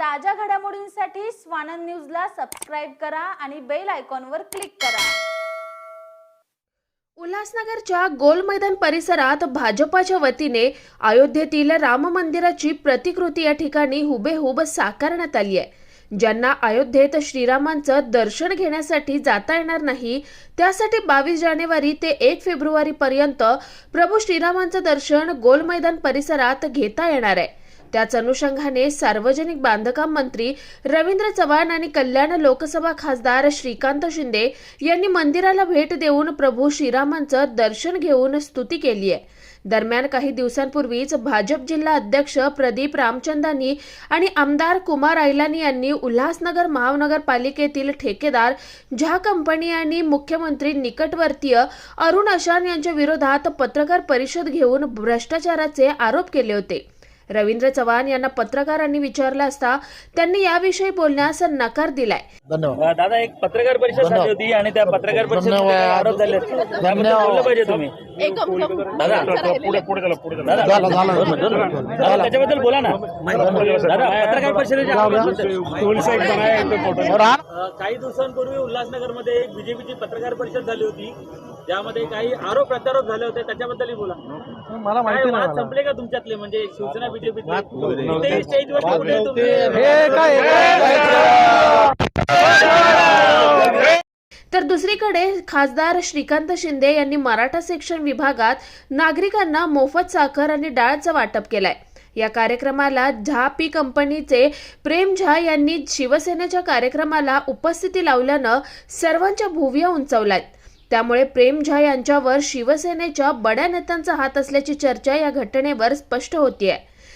ताज्या घडामोडींसाठी स्वानंद न्यूजला सबस्क्राईब करा आणि बेल आयकॉनवर क्लिक करा. उल्हासनगरच्या गोल मैदान परिसरात भाजपाच्या वतीने अयोध्येतील राम मंदिराची प्रतिकृती या ठिकाणी हुबेहूब साकारण्यात आली आहे. ज्यांना अयोध्येत श्रीरामांचं दर्शन घेण्यासाठी जाता येणार नाही त्यासाठी बावीस जानेवारी ते एक फेब्रुवारी पर्यंत प्रभू श्रीरामांचं दर्शन गोल मैदान परिसरात घेता येणार आहे. त्याच अनुषंगाने सार्वजनिक बांधकाम मंत्री रवींद्र चव्हाण आणि कल्याण लोकसभा खासदार श्रीकांत शिंदे यांनी मंदिराला भेट देऊन प्रभू श्रीरामांचं दर्शन घेऊन स्तुती केली आहे. दरम्यान काही दिवसांपूर्वीच भाजप जिल्हा अध्यक्ष प्रदीप रामचंदानी आणि आमदार कुमार ऐलानी यांनी उल्हासनगर महानगरपालिकेतील ठेकेदार झा कंपनी आणि मुख्यमंत्री निकटवर्तीय अरुण अशान यांच्या विरोधात पत्रकार परिषद घेऊन भ्रष्टाचाराचे आरोप केले होते. रवींद्र चव्हाण यांना पत्रकारांनी विचारलं असता त्यांनी याविषयी बोलण्यास नकार दिलाय. धन्यवाद. दादा एक पत्रकार परिषद झाली. होती आणि त्या पत्रकार परिषदेत धन्यवाद. काही आरोप झाले त्याबद्दल धन्यवाद. बोललं पाहिजे तुम्ही? दादा दादा झालं झालं. दादा, त्याच्याबद्दल बोला ना. दादा पत्रकार परिषदेच्या आरोपाबद्दल. राम अ, काही दिवसांपूर्वी उल्हासनगरमध्ये एक बीजेपीची पत्रकार परिषद झाली होती. ज्यामध्ये काही आरोप प्रत्यारोप झाले होते. त्याच्याबद्दलही बोला. मला काय माहिती वाद नाही संपले का तुमच्यातले? म्हणजे शिवसेना बीजेपी स्टेजवर ठेवले तुम्ही. हे काय? तर दुसरीकडे खासदार श्रीकांत शिंदे यांनी मराठा सेक्शन विभागात नागरिकांना मोफत साखर आणि डाळचं वाटप केलंय. या कार्यक्रमाला झा पी कंपनीचे प्रेम झा यांनी शिवसेनेच्या कार्यक्रमाला उपस्थिती लावल्यानं सर्वांच्या भुविया उंचावल्यात. त्यामुळे प्रेम झा यांच्यावर शिवसेनेच्या बड्या नेत्यांचा हात असल्याची चर्चा या घटनेवर स्पष्ट होतीये.